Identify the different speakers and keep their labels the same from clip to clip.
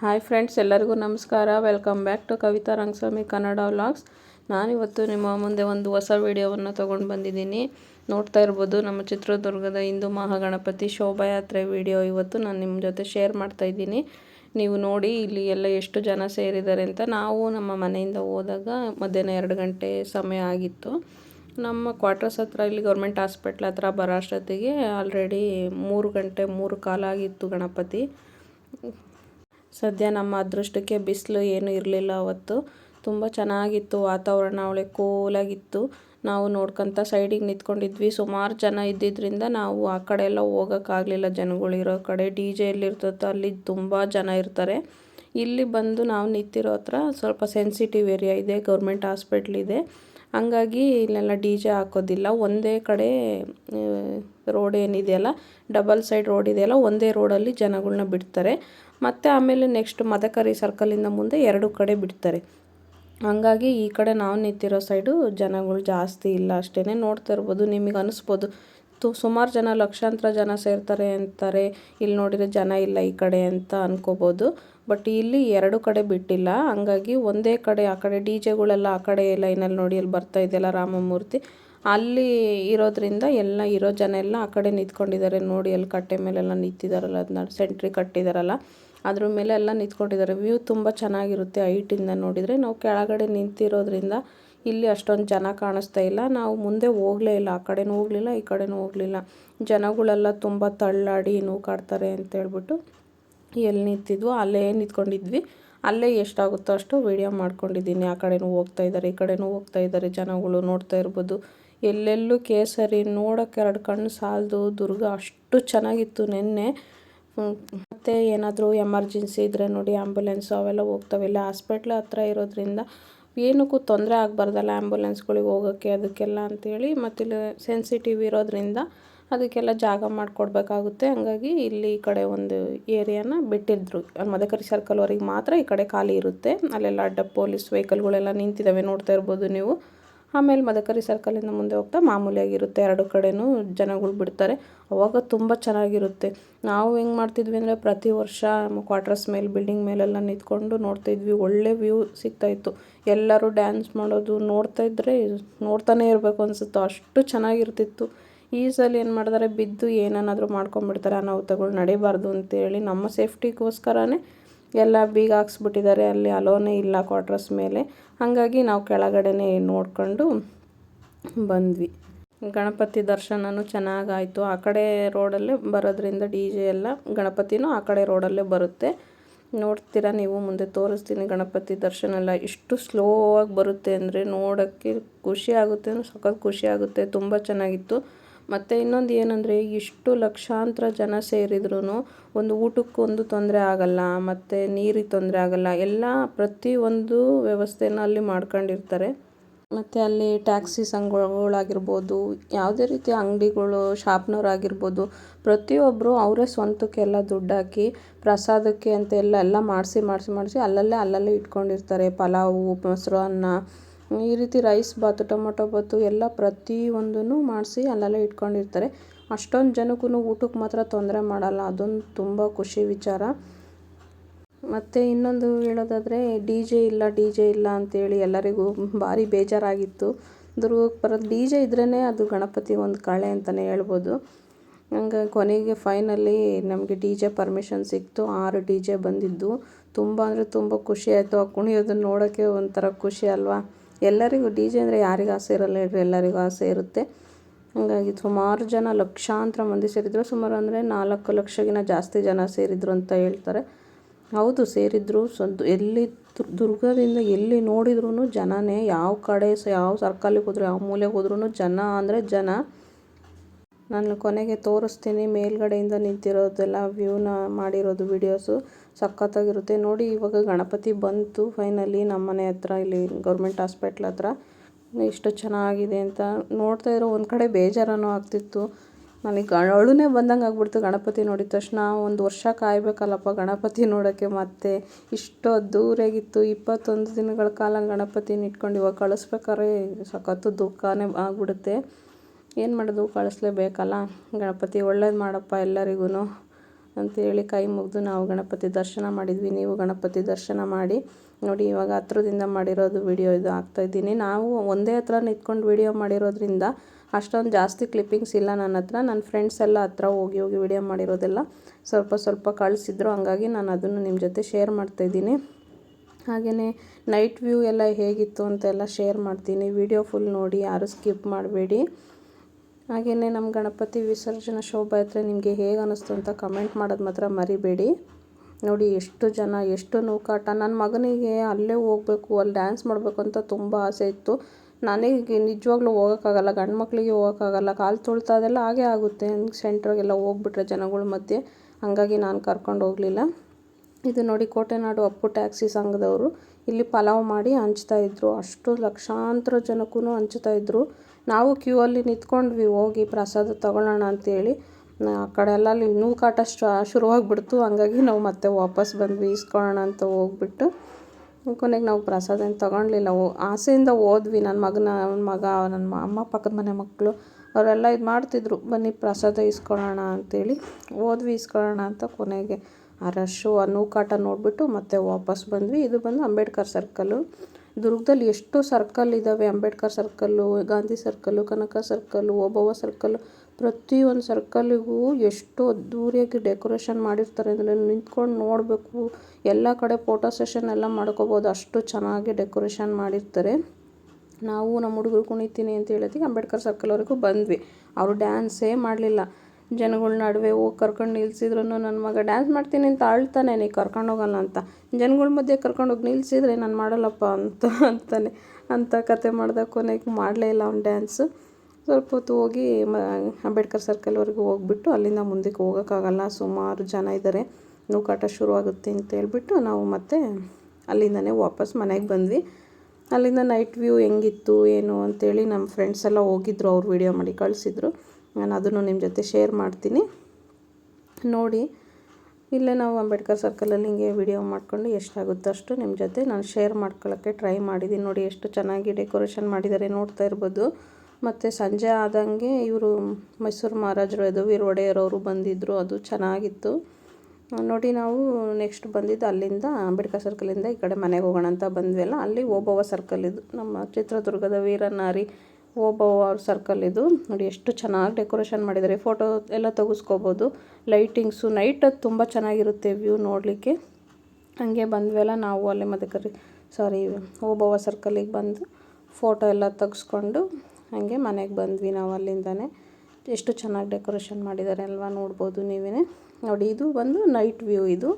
Speaker 1: Hi friends, ಎಲ್ಲರಿಗೂ ನಮಸ್ಕಾರ. Welcome back to Kavitha Rangaswamy Kannada vlogs. ನಾನಿವತ್ತು ನಿಮ್ಮ ಮುಂದೆ ಒಂದು ಹೊಸ ವಿಡಿಯೋವನ್ನು ತೊಗೊಂಡು ಬಂದಿದ್ದೀನಿ. ನೋಡ್ತಾ ಇರ್ಬೋದು, ನಮ್ಮ ಚಿತ್ರದುರ್ಗದ ಹಿಂದೂ ಮಹಾಗಣಪತಿ ಶೋಭಾಯಾತ್ರೆ ವಿಡಿಯೋ ಇವತ್ತು ನಾನು ನಿಮ್ಮ ಜೊತೆ ಶೇರ್ ಮಾಡ್ತಾ ಇದ್ದೀನಿ. ನೀವು ನೋಡಿ, ಇಲ್ಲಿ ಎಲ್ಲ ಎಷ್ಟು ಜನ ಸೇರಿದ್ದಾರೆ ಅಂತ. ನಾವು ನಮ್ಮ ಮನೆಯಿಂದ ಹೋದಾಗ ಮಧ್ಯಾಹ್ನ ಎರಡು ಗಂಟೆ ಸಮಯ ಆಗಿತ್ತು. ನಮ್ಮ ಕ್ವಾರ್ಟರ್ಸ್ ಹತ್ರ, ಇಲ್ಲಿ ಗೌರ್ಮೆಂಟ್ ಹಾಸ್ಪಿಟ್ಲ್ ಹತ್ರ ಬರೋ ಅಷ್ಟೊತ್ತಿಗೆ ಆಲ್ರೆಡಿ ಮೂರು ಗಂಟೆ ಮೂರು ಕಾಲಾಗಿತ್ತು ಗಣಪತಿ. ಸದ್ಯ ನಮ್ಮ ಅದೃಷ್ಟಕ್ಕೆ ಬಿಸಿಲು ಏನೂ ಇರಲಿಲ್ಲ ಅವತ್ತು. ತುಂಬ ಚೆನ್ನಾಗಿತ್ತು ವಾತಾವರಣ ಒಳ್ಳೆ ಕೂಲಾಗಿತ್ತು. ನಾವು ನೋಡ್ಕೊಂತ ಸೈಡಿಗೆ ನಿಂತ್ಕೊಂಡಿದ್ವಿ. ಸುಮಾರು ಜನ ಇದ್ದಿದ್ದರಿಂದ ನಾವು ಆ ಕಡೆ ಎಲ್ಲ ಹೋಗೋಕ್ಕಾಗಲಿಲ್ಲ ಜನಗಳಿರೋ ಕಡೆ ಡಿ ಜೆ ಎಲ್ಲಿರ್ತೈತೋ ಅಲ್ಲಿ ತುಂಬ ಜನ ಇರ್ತಾರೆ. ಇಲ್ಲಿ ಬಂದು ನಾವು ನಿಂತಿರೋ ಹತ್ರ ಸ್ವಲ್ಪ ಸೆನ್ಸಿಟಿವ್ ಏರಿಯಾ ಇದೆ, ಗೌರ್ಮೆಂಟ್ ಹಾಸ್ಪಿಟ್ಲ್ ಇದೆ. ಹಂಗಾಗಿ ಇಲ್ಲೆಲ್ಲ ಡಿ ಜೆ ಹಾಕೋದಿಲ್ಲ. ಒಂದೇ ಕಡೆ ರೋಡ್ ಏನಿದೆಯಲ್ಲ, ಡಬಲ್ ಸೈಡ್ ರೋಡ್ ಇದೆಯಲ್ಲ, ಒಂದೇ ರೋಡಲ್ಲಿ ಜನಗಳನ್ನ ಬಿಡ್ತಾರೆ. ಮತ್ತು ಆಮೇಲೆ ನೆಕ್ಸ್ಟ್ ಮದಕರಿ ಸರ್ಕಲಿಂದ ಮುಂದೆ ಎರಡು ಕಡೆ ಬಿಡ್ತಾರೆ. ಹಂಗಾಗಿ ಈ ಕಡೆ ನಾವು ನಿಂತಿರೋ ಸೈಡು ಜನಗಳು ಜಾಸ್ತಿ ಇಲ್ಲ ಅಷ್ಟೇ ನೋಡ್ತಾ ಇರ್ಬೋದು, ನಿಮಗೆ ಅನಿಸ್ಬೋದು. ತು ಸುಮಾರು ಜನ ಲಕ್ಷಾಂತರ ಜನ ಸೇರ್ತಾರೆ ಅಂತಾರೆ ಇಲ್ಲಿ ನೋಡಿದರೆ ಜನ ಇಲ್ಲ ಈ ಕಡೆ ಅಂತ ಅನ್ಕೋಬೋದು. ಬಟ್ ಇಲ್ಲಿ ಎರಡು ಕಡೆ ಬಿಟ್ಟಿಲ್ಲ, ಹಂಗಾಗಿ ಒಂದೇ ಕಡೆ, ಆ ಕಡೆ ಡಿ ಜೆಗಳೆಲ್ಲ ಆ ಕಡೆ ಲೈನಲ್ಲಿ ನೋಡಿ ಅಲ್ಲಿ ಬರ್ತಾ ಇದೆಯಲ್ಲ ರಾಮಮೂರ್ತಿ. ಅಲ್ಲಿ ಇರೋದ್ರಿಂದ ಎಲ್ಲ ಇರೋ ಜನ ಎಲ್ಲ ಆ ಕಡೆ ನಿಂತ್ಕೊಂಡಿದ್ದಾರೆ, ನೋಡಿ ಅಲ್ಲಿ ಕಟ್ಟೆ ಮೇಲೆಲ್ಲ ನಿಂತಿದ್ದಾರಲ್ಲ ಅದನ್ನ ಸೆಂಟ್ರಿ ಕಟ್ಟಿದಾರಲ್ಲ. ಅದ್ರ ಮೇಲೆ ಎಲ್ಲ ನಿಂತ್ಕೊಂಡಿದ್ದಾರೆ. ವ್ಯೂ ತುಂಬ ಚೆನ್ನಾಗಿರುತ್ತೆ ಹೈಟಿಂದ ನೋಡಿದರೆ. ನಾವು ಕೆಳಗಡೆ ನಿಂತಿರೋದ್ರಿಂದ ಇಲ್ಲಿ ಅಷ್ಟೊಂದು ಜನ ಕಾಣಿಸ್ತಾ ಇಲ್ಲ. ನಾವು ಮುಂದೆ ಹೋಗಲೇ ಇಲ್ಲ. ಆ ಕಡೆನೂ ಹೋಗಲಿಲ್ಲ, ಈ ಕಡೆನೂ ಹೋಗಲಿಲ್ಲ. ಜನಗಳೆಲ್ಲ ತುಂಬ ತಳ್ಳಾಡಿ ಕಾಡ್ತಾರೆ ಅಂತ ಹೇಳ್ಬಿಟ್ಟು ಎಲ್ಲಿ ನಿಂತಿದ್ವು ಅಲ್ಲೇ ನಿಂತ್ಕೊಂಡಿದ್ವಿ. ಅಲ್ಲೇ ಎಷ್ಟಾಗುತ್ತೋ ಅಷ್ಟು ವೀಡಿಯೋ ಮಾಡ್ಕೊಂಡಿದ್ದೀನಿ. ಆ ಕಡೆನೂ ಹೋಗ್ತಾ ಇದ್ದಾರೆ, ಈ ಕಡೆನೂ ಹೋಗ್ತಾ ಇದ್ದಾರೆ ಜನಗಳು ನೋಡ್ತಾ ಇರ್ಬೋದು. ಎಲ್ಲೆಲ್ಲೂ ಕೇಸರಿ ನೋಡೋಕ್ಕೆ ಎರಡು ಕಣ್ಣು ಸಾಲದು. ದುರ್ಗ ಅಷ್ಟು ಚೆನ್ನಾಗಿತ್ತು ನಿನ್ನೆ. ಮತ್ತು ಏನಾದರೂ ಎಮರ್ಜೆನ್ಸಿ ಇದ್ದರೆ ನೋಡಿ ಆ್ಯಂಬುಲೆನ್ಸು ಅವೆಲ್ಲ ಹೋಗ್ತಾವಿಲ್ಲ ಹಾಸ್ಪಿಟ್ಲ್ ಹತ್ರ ಇರೋದ್ರಿಂದ ಏನಕ್ಕೂ ತೊಂದರೆ ಆಗಬಾರ್ದಲ್ಲ ಆ್ಯಂಬುಲೆನ್ಸ್ಗಳಿಗೆ ಹೋಗೋಕ್ಕೆ, ಅದಕ್ಕೆಲ್ಲ ಅಂಥೇಳಿ ಇಲ್ಲಿ ಸೆನ್ಸಿಟಿವ್ ಇರೋದ್ರಿಂದ ಅದಕ್ಕೆಲ್ಲ ಜಾಗ ಮಾಡಿಕೊಡ್ಬೇಕಾಗುತ್ತೆ. ಹಂಗಾಗಿ ಇಲ್ಲಿ ಈ ಕಡೆ ಒಂದು ಏರಿಯಾನ ಬಿಟ್ಟಿದ್ರು. ಮದಕರಿ ಸರ್ಕಲ್ವರೆಗೆ ಮಾತ್ರ ಈ ಕಡೆ ಖಾಲಿ ಇರುತ್ತೆ. ಅಲ್ಲೆಲ್ಲ ಅಡ್ಡ ಪೊಲೀಸ್ ವೆಹಿಕಲ್ಗಳೆಲ್ಲ ನಿಂತಿದ್ದಾವೆ ನೋಡ್ತಾ ಇರ್ಬೋದು ನೀವು. ಆಮೇಲೆ ಮದಕರಿ ಸರ್ಕಲಿಂದ ಮುಂದೆ ಹೋಗ್ತಾ ಮಾಮೂಲಿಯಾಗಿರುತ್ತೆ. ಎರಡು ಕಡೆಯೂ ಜನಗಳು ಬಿಡ್ತಾರೆ. ಅವಾಗ ತುಂಬ ಚೆನ್ನಾಗಿರುತ್ತೆ. ನಾವು ಹೆಂಗೆ ಮಾಡ್ತಿದ್ವಿ ಅಂದರೆ ಪ್ರತಿ ವರ್ಷ ಕ್ವಾರ್ಟರ್ಸ್ ಮೇಲೆ, ಬಿಲ್ಡಿಂಗ್ ಮೇಲೆಲ್ಲ ನಿಂತ್ಕೊಂಡು ನೋಡ್ತಾಯಿದ್ವಿ ಒಳ್ಳೆ ವ್ಯೂ ಸಿಗ್ತಾಯಿತ್ತು ಎಲ್ಲರೂ ಡ್ಯಾನ್ಸ್ ಮಾಡೋದು ನೋಡ್ತಾ ಇದ್ದರೆ ನೋಡ್ತಾನೆ ಇರಬೇಕು ಅನಿಸುತ್ತೋ. ಅಷ್ಟು ಚೆನ್ನಾಗಿರ್ತಿತ್ತು. ಈ ಸಲ ಏನು ಮಾಡಿದಾರೆ ಬಿದ್ದು ಏನನ್ನಾದರೂ ಮಾಡ್ಕೊಂಡ್ಬಿಡ್ತಾರೆ, ಅನಾಹುತಗಳು ನಡೀಬಾರ್ದು ಅಂತೇಳಿ ನಮ್ಮ ಸೇಫ್ಟಿಗೋಸ್ಕರನೇ ಎಲ್ಲ ಬೀಗ ಹಾಕ್ಸ್ಬಿಟ್ಟಿದ್ದಾರೆ. ಅಲ್ಲಿ ಅಲೋನೇ ಇಲ್ಲ ಕ್ವಾಟ್ರಸ್ ಮೇಲೆ. ಹಾಗಾಗಿ ನಾವು ಕೆಳಗಡೆನೇ ನೋಡ್ಕೊಂಡು ಬಂದ್ವಿ. ಗಣಪತಿ ದರ್ಶನವೂ ಚೆನ್ನಾಗಾಯಿತು. ಆ ಕಡೆ ರೋಡಲ್ಲೇ ಬರೋದ್ರಿಂದ ಡಿ ಜೆ ಎಲ್ಲ ಗಣಪತಿನೂ ಆ ಕಡೆ ರೋಡಲ್ಲೇ ಬರುತ್ತೆ. ನೋಡ್ತೀರಾ ನೀವು, ಮುಂದೆ ತೋರಿಸ್ತೀನಿ ಗಣಪತಿ ದರ್ಶನ ಎಲ್ಲ. ಎಷ್ಟು ಸ್ಲೋ ಆಗಿ ಬರುತ್ತೆ ಅಂದರೆ ನೋಡೋಕ್ಕೆ ಖುಷಿ ಆಗುತ್ತೆ, ಸಖತ್ ಖುಷಿ ಆಗುತ್ತೆ. ತುಂಬ ಚೆನ್ನಾಗಿತ್ತು. ಮತ್ತು ಇನ್ನೊಂದು ಏನಂದರೆ ಇಷ್ಟು ಲಕ್ಷಾಂತರ ಜನ ಸೇರಿದ್ರೂ ಒಂದು ಊಟಕ್ಕೊಂದು ತೊಂದರೆ ಆಗಲ್ಲ, ಮತ್ತು ನೀರಿಗೆ ತೊಂದರೆ ಆಗಲ್ಲ, ಎಲ್ಲ ಪ್ರತಿಯೊಂದು ವ್ಯವಸ್ಥೆನ ಅಲ್ಲಿ ಮಾಡ್ಕೊಂಡಿರ್ತಾರೆ. ಮತ್ತು ಅಲ್ಲಿ ಟ್ಯಾಕ್ಸಿ ಸಂಘಗಳಾಗಿರ್ಬೋದು, ಯಾವುದೇ ರೀತಿ ಅಂಗಡಿಗಳು, ಶಾಪ್ನವರಾಗಿರ್ಬೋದು ಪ್ರತಿಯೊಬ್ಬರು ಅವರೇ ಸ್ವಂತಕ್ಕೆಲ್ಲ ದುಡ್ಡು ಹಾಕಿ ಪ್ರಸಾದಕ್ಕೆ ಅಂತೆಲ್ಲ ಎಲ್ಲ ಮಾಡಿಸಿ ಮಾಡಿಸಿ ಮಾಡಿಸಿ ಅಲ್ಲಲ್ಲೇ ಅಲ್ಲಲ್ಲೇ ಇಟ್ಕೊಂಡಿರ್ತಾರೆ. ಪಲಾವು ಮೊಸರು ಅನ್ನ ಈ ರೀತಿ ರೈಸ್ ಬಾತು, ಟೊಮೊಟೊ ಬಾತು ಎಲ್ಲ ಪ್ರತಿಯೊಂದನ್ನು ಮಾಡಿಸಿ ಅಲ್ಲೆಲ್ಲ ಇಟ್ಕೊಂಡಿರ್ತಾರೆ. ಅಷ್ಟೊಂದು ಜನಕ್ಕೂ ಊಟಕ್ಕೆ ಮಾತ್ರ ತೊಂದರೆ ಮಾಡಲ್ಲ. ಅದೊಂದು ತುಂಬ ಖುಷಿ ವಿಚಾರ. ಮತ್ತು ಇನ್ನೊಂದು ಹೇಳೋದಾದರೆ, ಡಿ ಜೆ ಇಲ್ಲ, ಡಿ ಜೆ ಇಲ್ಲ ಅಂತೇಳಿ ಎಲ್ಲರಿಗೂ ಭಾರಿ ಬೇಜಾರಾಗಿತ್ತು. ದುರ್ಗಕ್ಕೆ ಬರೋದು ಡಿ ಜೆ ಇದ್ರೇ ಅದು ಗಣಪತಿ ಒಂದು ಕಳೆ ಅಂತಲೇ ಹೇಳ್ಬೋದು. ಹಂಗೆ ಕೊನೆಗೆ ಫೈನಲಿ ನಮಗೆ ಡಿ ಜೆ ಪರ್ಮಿಷನ್ ಸಿಕ್ತು. ಆರು ಡಿ ಜೆ ಬಂದಿದ್ದು. ತುಂಬ ಅಂದರೆ ತುಂಬ ಖುಷಿ ಆಯಿತು. ಆ ಕುಣಿಯೋದನ್ನು ನೋಡೋಕ್ಕೆ ಒಂಥರ ಖುಷಿ ಅಲ್ವಾ? ಎಲ್ಲರಿಗೂ ಡಿ ಜೆ ಅಂದರೆ ಯಾರಿಗೆ ಆಸೆ ಇರಲ್ಲ ಹೇಳ್ರಿ, ಎಲ್ಲರಿಗೂ ಆಸೆ ಇರುತ್ತೆ. ಹಾಗಾಗಿ ಸುಮಾರು ಜನ ಲಕ್ಷಾಂತರ ಮಂದಿ ಸೇರಿದ್ರು. ಸುಮಾರು ಅಂದರೆ ನಾಲ್ಕು ಲಕ್ಷಗಿನ ಜಾಸ್ತಿ ಜನ ಸೇರಿದ್ರು ಅಂತ ಹೇಳ್ತಾರೆ. ಹೌದು, ಸೇರಿದ್ರು. ಸ್ವಂತ ಎಲ್ಲಿ ದುರ್ಗದಿಂದ ಎಲ್ಲಿ ನೋಡಿದ್ರೂ ಜನನೇ ಯಾವ ಕಡೆ ಸ, ಯಾವ ಸರ್ಕಲಿಗೆ ಹೋದ್ರು, ಯಾವ ಮೂಲೆಗೆ ಹೋದ್ರೂ ಜನ ಅಂದರೆ ಜನ. ನಾನು ಕೊನೆಗೆ ತೋರಿಸ್ತೀನಿ ಮೇಲ್ಗಡೆಯಿಂದ ನಿಂತಿರೋದೆಲ್ಲ ವ್ಯೂನ ಮಾಡಿರೋದು ವಿಡಿಯೋಸು ಸಖತ್ತಾಗಿರುತ್ತೆ. ನೋಡಿ, ಇವಾಗ ಗಣಪತಿ ಬಂತು ಫೈನಲಿ ನಮ್ಮ ಮನೆ ಹತ್ರ, ಇಲ್ಲಿ ಗೌರ್ಮೆಂಟ್ ಹಾಸ್ಪಿಟ್ಲ್ ಹತ್ರ. ಇಷ್ಟು ಚೆನ್ನಾಗಿದೆ ಅಂತ ನೋಡ್ತಾ ಇರೋ ಒಂದು ಕಡೆ ಬೇಜಾರನೂ ಆಗ್ತಿತ್ತು. ನನಗೆ ಅಳುನೇ ಬಂದಂಗೆ ಆಗ್ಬಿಡ್ತು ಗಣಪತಿ ನೋಡಿದ ತಕ್ಷಣ. ಒಂದು ವರ್ಷ ಕಾಯಬೇಕಲ್ಲಪ್ಪ ಗಣಪತಿ ನೋಡೋಕ್ಕೆ ಮತ್ತೆ. ಇಷ್ಟು ಅದ್ದೂರಿಯಾಗಿತ್ತು. ಇಪ್ಪತ್ತೊಂದು ದಿನಗಳ ಕಾಲ ಗಣಪತಿನ ಇಟ್ಕೊಂಡು ಇವಾಗ ಕಳಿಸ್ಬೇಕಾದ್ರೆ ಸಖತ್ತು ದುಃಖನೇ ಆಗ್ಬಿಡುತ್ತೆ. ಏನು ಮಾಡೋದು? ಕಳಿಸ್ಲೇಬೇಕಲ್ಲ? ಗಣಪತಿ ಒಳ್ಳೇದು ಮಾಡಪ್ಪ ಎಲ್ಲರಿಗೂ ಅಂತೇಳಿ ಕೈ ಮುಗಿದು ನಾವು ಗಣಪತಿ ದರ್ಶನ ಮಾಡಿದ್ವಿ. ನೀವು ಗಣಪತಿ ದರ್ಶನ ಮಾಡಿ, ನೋಡಿ ಇವಾಗ ಹತ್ರದಿಂದ ಮಾಡಿರೋದು ವಿಡಿಯೋ ಇದು ಹಾಕ್ತಾಯಿದ್ದೀನಿ ನಾವು ಒಂದೇ ಹತ್ರ ನಿಂತ್ಕೊಂಡು ವಿಡಿಯೋ ಮಾಡಿರೋದ್ರಿಂದ ಅಷ್ಟೊಂದು ಜಾಸ್ತಿ ಕ್ಲಿಪ್ಪಿಂಗ್ಸ್ ಇಲ್ಲ ನನ್ನ ಹತ್ರ. ನನ್ನ ಫ್ರೆಂಡ್ಸ್ ಎಲ್ಲ ಹತ್ರ ಹೋಗಿ ಹೋಗಿ ವಿಡಿಯೋ ಮಾಡಿರೋದೆಲ್ಲ ಸ್ವಲ್ಪ ಸ್ವಲ್ಪ ಕಳಿಸಿದ್ರು. ಹಂಗಾಗಿ ನಾನು ಅದನ್ನು ನಿಮ್ಮ ಜೊತೆ ಶೇರ್ ಮಾಡ್ತಾಯಿದ್ದೀನಿ ಹಾಗೆಯೇ ನೈಟ್ ವ್ಯೂ ಎಲ್ಲ ಹೇಗಿತ್ತು ಅಂತೆಲ್ಲ ಶೇರ್ ಮಾಡ್ತೀನಿ. ವಿಡಿಯೋ ಫುಲ್ ನೋಡಿ, ಯಾರು ಸ್ಕಿಪ್ ಮಾಡಬೇಡಿ. ಹಾಗೆಯೇ ನಮ್ಮ ಗಣಪತಿ ವಿಸರ್ಜನಾ ಶೋಭಾಯಾತ್ರೆ ನಿಮಗೆ ಹೇಗೆ ಅನ್ನಿಸ್ತು ಅಂತ ಕಮೆಂಟ್ ಮಾಡೋದು ಮಾತ್ರ ಮರಿಬೇಡಿ. ನೋಡಿ, ಎಷ್ಟು ಜನ, ಎಷ್ಟು ನೂಕಾಟ. ನನ್ನ ಮಗನಿಗೆ ಅಲ್ಲೇ ಹೋಗಬೇಕು, ಅಲ್ಲಿ ಡ್ಯಾನ್ಸ್ ಮಾಡಬೇಕು ಅಂತ ತುಂಬ ಆಸೆ ಇತ್ತು. ನನಗೆ ನಿಜವಾಗ್ಲೂ ಹೋಗೋಕ್ಕಾಗಲ್ಲ, ಗಂಡು ಮಕ್ಕಳಿಗೆ ಹೋಗೋಕ್ಕಾಗಲ್ಲ. ಕಾಲು ತುಳ್ತಾ ಅದೆಲ್ಲ ಹಾಗೆ ಆಗುತ್ತೆ. ಸೆಂಟ್ರಿಗೆಲ್ಲ ಹೋಗ್ಬಿಟ್ರೆ ಜನಗಳ ಮಧ್ಯೆ. ಹಾಗಾಗಿ ನಾನು ಕರ್ಕೊಂಡು ಹೋಗಲಿಲ್ಲ. ಇದು ನೋಡಿ, ಕೋಟೆನಾಡು ಅಪ್ಪು ಟ್ಯಾಕ್ಸಿ ಸಂಘದವರು ಇಲ್ಲಿ ಪಲಾವ್ ಮಾಡಿ ಹಂಚ್ತಾಯಿದ್ರು ಅಷ್ಟು ಲಕ್ಷಾಂತರ ಜನಕ್ಕೂ ಹಂಚ್ತಾಯಿದ್ರು ನಾವು ಕ್ಯೂ ಅಲ್ಲಿ ನಿಂತ್ಕೊಂಡ್ವಿ, ಹೋಗಿ ಪ್ರಸಾದ ತಗೊಳ್ಳೋಣ ಅಂತೇಳಿ. ಆ ಕಡೆ ಎಲ್ಲ ಅಲ್ಲಿ ನೂಕಾಟ ಶುರುವಾಗ್ಬಿಡ್ತು. ಹಂಗಾಗಿ ನಾವು ಮತ್ತೆ ವಾಪಸ್ ಬಂದ್ವಿ ಇಸ್ಕೊಳ್ಳೋಣ ಅಂತ ಹೋಗ್ಬಿಟ್ಟು. ಕೊನೆಗೆ ನಾವು ಪ್ರಸಾದ ಏನು ತಗೊಳ್ಲಿಲ್ಲ ಓ, ಆಸೆಯಿಂದ ಹೋದ್ವಿ. ನನ್ನ ಮಗನ, ಅವನ ಮಗ ನನ್ನ ಅಮ್ಮ ಪಕ್ಕದ ಮನೆ ಮಕ್ಕಳು ಅವರೆಲ್ಲ ಇದು ಮಾಡ್ತಿದ್ರು. ಬನ್ನಿ ಪ್ರಸಾದ ಇಸ್ಕೊಳ್ಳೋಣ ಅಂತೇಳಿ. ಹೋದ್ವಿ ಇಸ್ಕೊಳ್ಳೋಣ ಅಂತ ಕೊನೆಗೆ. ಆ ರಶ್ಶು, ಆ ನೂಕಾಟ ನೋಡಿಬಿಟ್ಟು ಮತ್ತೆ ವಾಪಸ್ ಬಂದ್ವಿ. ಇದು ಬಂದು ಅಂಬೇಡ್ಕರ್ ಸರ್ಕಲ್ಲು ದುರ್ಗದಲ್ಲಿ ಎಷ್ಟು ಸರ್ಕಲ್ ಇದ್ದಾವೆ Ambedkar circle, Gandhi circle, Kanaka circle Obavva circle. ಪ್ರತಿಯೊಂದು ಸರ್ಕಲ್ಲಿಗೂ ಎಷ್ಟು ಅದ್ದೂರಿಯಾಗಿ ಡೆಕೋರೇಷನ್ ಮಾಡಿರ್ತಾರೆ. ಅಂದರೆ ನಿಂತ್ಕೊಂಡು ನೋಡಬೇಕು. ಎಲ್ಲ ಕಡೆ ಫೋಟೋ ಸೆಷನ್ ಎಲ್ಲ ಮಾಡ್ಕೋಬೋದು. ಅಷ್ಟು ಚೆನ್ನಾಗಿ ಡೆಕೋರೇಷನ್ ಮಾಡಿರ್ತಾರೆ. ನಾವು ನಮ್ಮ ಹುಡುಗರು ಕುಣಿತೀನಿ ಅಂತ ಹೇಳಿದ್ವಿ ಅಂಬೇಡ್ಕರ್ ಸರ್ಕಲ್ವರೆಗೂ ಬಂದ್ವಿ. ಅವರು ಡ್ಯಾನ್ಸೇ ಮಾಡಲಿಲ್ಲ. ಜನಗಳ ನಡುವೆ ಹೋಗಿ ಕರ್ಕೊಂಡು ನಿಲ್ಸಿದ್ರು ನನ್ನ ಮಗ ಡ್ಯಾನ್ಸ್ ಮಾಡ್ತೀನಿ ಅಂತ ಅಳ್ತಾನೆ, ನೀ ಕರ್ಕೊಂಡು ಹೋಗಲ್ಲ ಅಂತ. ಜನಗಳ ಮಧ್ಯೆ ಕರ್ಕೊಂಡೋಗಿ ನಿಲ್ಸಿದ್ರೆ ನಾನು ಮಾಡಲ್ಲಪ್ಪ ಅಂತ, ಅಂತಾನೆ. ಅಂತ ಕತೆ ಮಾಡ್ದೆ ಕೊನೆಗೆ ಮಾಡಲೇ ಇಲ್ಲ ಅವ್ನು ಡ್ಯಾನ್ಸು ಸ್ವಲ್ಪ ಹೊತ್ತು ಹೋಗಿ ಮ, ಅಂಬೇಡ್ಕರ್ ಸರ್ಕಲ್ವರೆಗೂ ಹೋಗ್ಬಿಟ್ಟು ಅಲ್ಲಿಂದ ಮುಂದಕ್ಕೆ ಹೋಗೋಕ್ಕಾಗಲ್ಲ. ಸುಮಾರು ಜನ ಇದ್ದಾರೆ ನೂಕಾಟ ಶುರುವಾಗುತ್ತೆ ಅಂತ ಹೇಳ್ಬಿಟ್ಟು ನಾವು ಮತ್ತೆ ಅಲ್ಲಿಂದನೇ ವಾಪಸ್ ಮನೆಗೆ ಬಂದ್ವಿ. ಅಲ್ಲಿಂದ ನೈಟ್ ವ್ಯೂ ಹೆಂಗಿತ್ತು, ಏನು ಅಂತೇಳಿ ನಮ್ಮ ಫ್ರೆಂಡ್ಸ್ ಎಲ್ಲ ಹೋಗಿದ್ರು, ಅವ್ರು ವೀಡಿಯೋ ಮಾಡಿ ಕಳಿಸಿದ್ರು. ನಾನು ಅದನ್ನು ನಿಮ್ಮ ಜೊತೆ ಶೇರ್ ಮಾಡ್ತೀನಿ. ನೋಡಿ, ಇಲ್ಲೇ ನಾವು ಅಂಬೇಡ್ಕರ್ ಸರ್ಕಲಲ್ಲಿ ಹಿಂಗೆ ವಿಡಿಯೋ ಮಾಡಿಕೊಂಡು ಎಷ್ಟಾಗುತ್ತೋ ಅಷ್ಟು ನಿಮ್ಮ ಜೊತೆ ನಾನು ಶೇರ್ ಮಾಡ್ಕೊಳ್ಳೋಕ್ಕೆ ಟ್ರೈ ಮಾಡಿದ್ದೀನಿ. ನೋಡಿ, ಎಷ್ಟು ಚೆನ್ನಾಗಿ ಡೆಕೋರೇಷನ್ ಮಾಡಿದ್ದಾರೆ ನೋಡ್ತಾ ಇರ್ಬೋದು. ಮತ್ತು ಸಂಜೆ ಆದಂಗೆ ಇವರು ಮೈಸೂರು ಮಹಾರಾಜರು ಯದುವೀರ್ ಒಡೆಯರವರು ಬಂದಿದ್ದರು ಅದು ಚೆನ್ನಾಗಿತ್ತು. ನೋಡಿ, ನಾವು ನೆಕ್ಸ್ಟ್ ಬಂದಿದ್ದು ಅಲ್ಲಿಂದ ಅಂಬೇಡ್ಕರ್ ಸರ್ಕಲಿಂದ ಈ ಕಡೆ ಮನೆಗೆ ಹೋಗೋಣ ಅಂತ ಬಂದ್ವಿ ಅಲ್ಲ, ಅಲ್ಲಿ ಓಬವ್ವ ಸರ್ಕಲ್ ಇದು. ನಮ್ಮ ಚಿತ್ರದುರ್ಗದ ವೀರನಾರಿ ಓಬವ್ವ ಅವ್ರ ಸರ್ಕಲ್ ಇದು. ನೋಡಿ ಎಷ್ಟು ಚೆನ್ನಾಗಿ ಡೆಕೋರೇಷನ್ ಮಾಡಿದ್ದಾರೆ. ಫೋಟೋ ಎಲ್ಲ ತೆಗೆಸ್ಕೋಬೋದು. ಲೈಟಿಂಗ್ಸು ನೈಟ್ ತುಂಬ ಚೆನ್ನಾಗಿರುತ್ತೆ ವ್ಯೂ ನೋಡಲಿಕ್ಕೆ. ಹಾಗೆ ಬಂದ್ವಲ್ಲ ನಾವು ಅಲ್ಲೇ ಮದಕರಿ ಸಾರಿ ಓಬವ್ವ ಸರ್ಕಲಿಗೆ ಬಂದು ಫೋಟೋ ಎಲ್ಲ ತೆಗೆಸ್ಕೊಂಡು ಹಾಗೆ ಮನೆಗೆ ಬಂದ್ವಿ ನಾವು ಅಲ್ಲಿಂದನೇ. ಎಷ್ಟು ಚೆನ್ನಾಗಿ ಡೆಕೋರೇಷನ್ ಮಾಡಿದ್ದಾರೆ ಅಲ್ವಾ ನೋಡ್ಬೋದು ನೀವೇ ನೋಡಿ ಇದು ಬಂದು ನೈಟ್ ವ್ಯೂ ಇದು.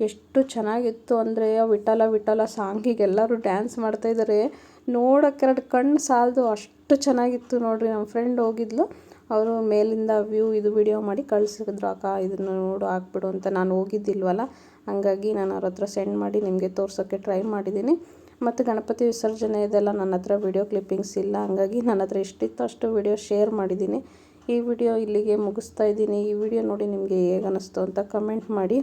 Speaker 1: ಎಷ್ಟು ಚೆನ್ನಾಗಿತ್ತು ಅಂದರೆ ವಿಠಲ ವಿಠಲ ಸಾಂಗಿಗೆ ಎಲ್ಲರೂ ಡ್ಯಾನ್ಸ್ ಮಾಡ್ತಾಯಿದ್ದಾರೆ ನೋಡೋಕೆ ಎರಡು ಕಣ್ಣು ಸಾಲದು ಅಷ್ಟು ಚೆನ್ನಾಗಿತ್ತು ನೋಡಿರಿ. ನಮ್ಮ ಫ್ರೆಂಡ್ ಹೋಗಿದ್ಲು. ಅವರು ಮೇಲಿಂದ ವ್ಯೂ ಇದು ವಿಡಿಯೋ ಮಾಡಿ ಕಳಿಸಿದ್ರು, ಅಕ್ಕ, ಇದನ್ನು ನೋಡು, ಹಾಕ್ಬಿಡು ಅಂತ. ನಾನು ಹೋಗಿದ್ದಿಲ್ವಲ್ಲ, ಹಾಗಾಗಿ ನಾನು ಅವ್ರ ಹತ್ರ ಸೆಂಡ್ ಮಾಡಿ ನಿಮಗೆ ತೋರ್ಸೋಕ್ಕೆ ಟ್ರೈ ಮಾಡಿದ್ದೀನಿ. ಮತ್ತು ಗಣಪತಿ ವಿಸರ್ಜನೆ ಇದೆಲ್ಲ ನನ್ನ ಹತ್ರ ವಿಡಿಯೋ ಕ್ಲಿಪ್ಪಿಂಗ್ಸ್ ಇಲ್ಲ. ಹಂಗಾಗಿ ನನ್ನ ಹತ್ರ ಎಷ್ಟಿತ್ತು ಅಷ್ಟು ವಿಡಿಯೋ ಶೇರ್ ಮಾಡಿದ್ದೀನಿ. ಈ ವಿಡಿಯೋ ಇಲ್ಲಿಗೆ ಮುಗಿಸ್ತಾ ಇದ್ದೀನಿ. ಈ ವಿಡಿಯೋ ನೋಡಿ ನಿಮಗೆ ಹೇಗೆ ಅನ್ನಿಸ್ತು ಅಂತ ಕಮೆಂಟ್ ಮಾಡಿ.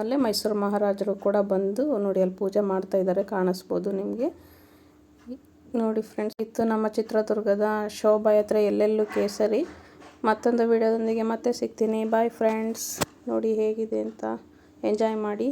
Speaker 1: ಅಲ್ಲೇ ಮೈಸೂರು ಮಹಾರಾಜರು ಕೂಡ ಬಂದು ನೋಡಿ ಅಲ್ಲಿ ಪೂಜೆ ಮಾಡ್ತಾ ಇದ್ದಾರೆ, ಕಾಣಿಸ್ಬೋದು ನಿಮಗೆ. ನೋಡಿ ಫ್ರೆಂಡ್ಸ್ ಇತ್ತು ನಮ್ಮ ಚಿತ್ರದುರ್ಗದ ಶೋಭಾಯಾತ್ರೆ ಎಲ್ಲೆಲ್ಲೂ ಕೇಸರಿ. ಮತ್ತೊಂದು ವಿಡಿಯೋದೊಂದಿಗೆ ಮತ್ತೆ ಸಿಗ್ತೀನಿ. ಬಾಯ್ ಫ್ರೆಂಡ್ಸ್ ನೋಡಿ ಹೇಗಿದೆ ಅಂತ ಎಂಜಾಯ್ ಮಾಡಿ.